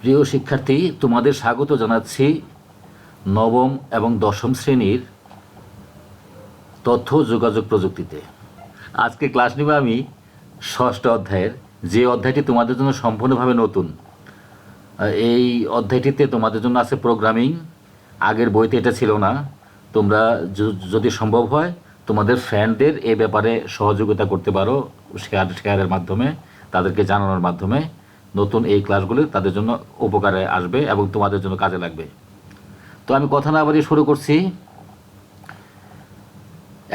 প্রিয় শিক্ষার্থী, তোমাদের স্বাগত জানাচ্ছি নবম এবং দশম শ্রেণির তথ্য যোগাযোগ প্রযুক্তিতে। আজকে ক্লাস নেব আমি ষষ্ঠ অধ্যায়ের। যে অধ্যায়টি তোমাদের জন্য সম্পূর্ণভাবে নতুন, এই অধ্যায়টিতে তোমাদের জন্য আছে প্রোগ্রামিং আগের বইতে এটা ছিল না। তোমরা যদি সম্ভব হয়, তোমাদের ফ্রেন্ডদের এ ব্যাপারে সহযোগিতা করতে পারো শেয়ার শেয়ারের মাধ্যমে, তাদেরকে জানানোর মাধ্যমে। নতুন এই ক্লাসগুলি তাদের জন্য উপকারে আসবে এবং তোমাদের জন্য কাজে লাগবে। তো আমি কথা না বাড়িয়ে শুরু করছি।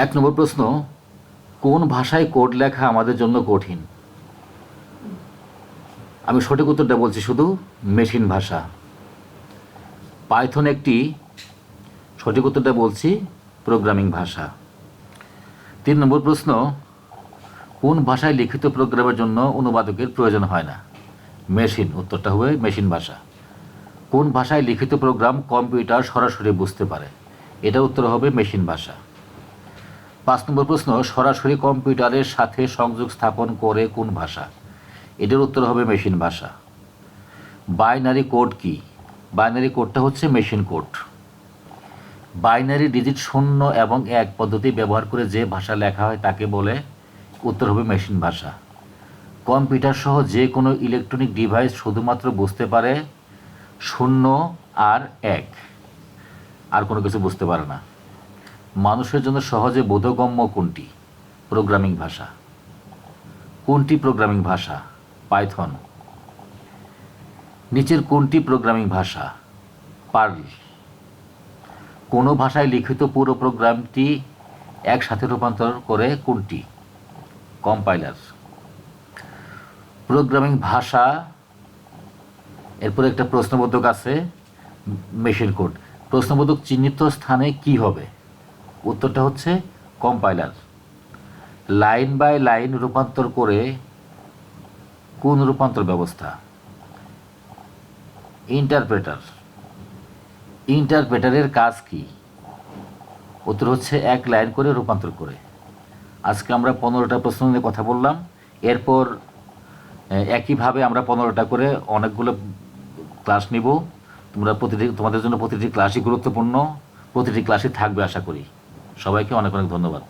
এক নম্বর প্রশ্ন, কোন ভাষায় কোড লেখা আমাদের জন্য কঠিন? আমি সঠিক উত্তরটা বলছি শুধু, মেশিন ভাষা। পাইথন একটি, সঠিক উত্তরটা বলছি, প্রোগ্রামিং ভাষা। তিন নম্বর প্রশ্ন, কোন ভাষায় লিখিত প্রোগ্রামের জন্য অনুবাদকের প্রয়োজন হয় না? মেশিন, উত্তরটা হবে মেশিন ভাষা। কোন ভাষায় লিখিত প্রোগ্রাম কম্পিউটার সরাসরি বুঝতে পারে? এটা উত্তর হবে মেশিন ভাষা। পাঁচ নম্বর প্রশ্ন, সরাসরি কম্পিউটারের সাথে সংযোগ স্থাপন করে কোন ভাষা? এটার উত্তর হবে মেশিন ভাষা। বাইনারি কোড কি? বাইনারি কোডটা হচ্ছে মেশিন কোড। বাইনারি ডিজিট শূন্য এবং এক পদ্ধতি ব্যবহার করে যে ভাষা লেখা হয় তাকে বলে উত্তর হবে মেশিন ভাষা। কম্পিউটার সহ যে কোনো ইলেকট্রনিক ডিভাইস শুধুমাত্র বুঝতে পারে শূন্য আর এক। আর কোনো কিছু বুঝতে পারে না। মানুষের জন্য সহজে বোধগম্য কোনটি? প্রোগ্রামিং ভাষা। কোনটি প্রোগ্রামিং ভাষা? পাইথন। নিচের কোনটি প্রোগ্রামিং ভাষা? পার্ল। কোনো ভাষায় লিখিত পুরো প্রোগ্রামটি একসাথে রূপান্তর করে কোনটি? কম্পাইলার। প্রোগ্রামিং ভাষা, এরপর একটা প্রশ্নবোধক আছে, মেশিন কোড। প্রশ্নবোধক চিহ্নিত স্থানে কি হবে? উত্তরটা হচ্ছে কম্পাইলার। লাইন বাই লাইন রূপান্তর করে কোন রূপান্তর ব্যবস্থা? ইন্টারপ্রেটার। ইন্টারপ্রেটারের কাজ কি? উত্তর হচ্ছে এক লাইন করে রূপান্তর করে। আজকে আমরা পনেরোটা প্রশ্ন নিয়ে কথা বললাম। এরপর একইভাবে আমরা পনেরোটা করে অনেকগুলো ক্লাস নিব। তোমরা প্রতিটি তোমাদের জন্য প্রতিটি ক্লাসই গুরুত্বপূর্ণ। প্রতিটি ক্লাসই থাকবে, আশা করি। সবাইকে অনেক অনেক ধন্যবাদ।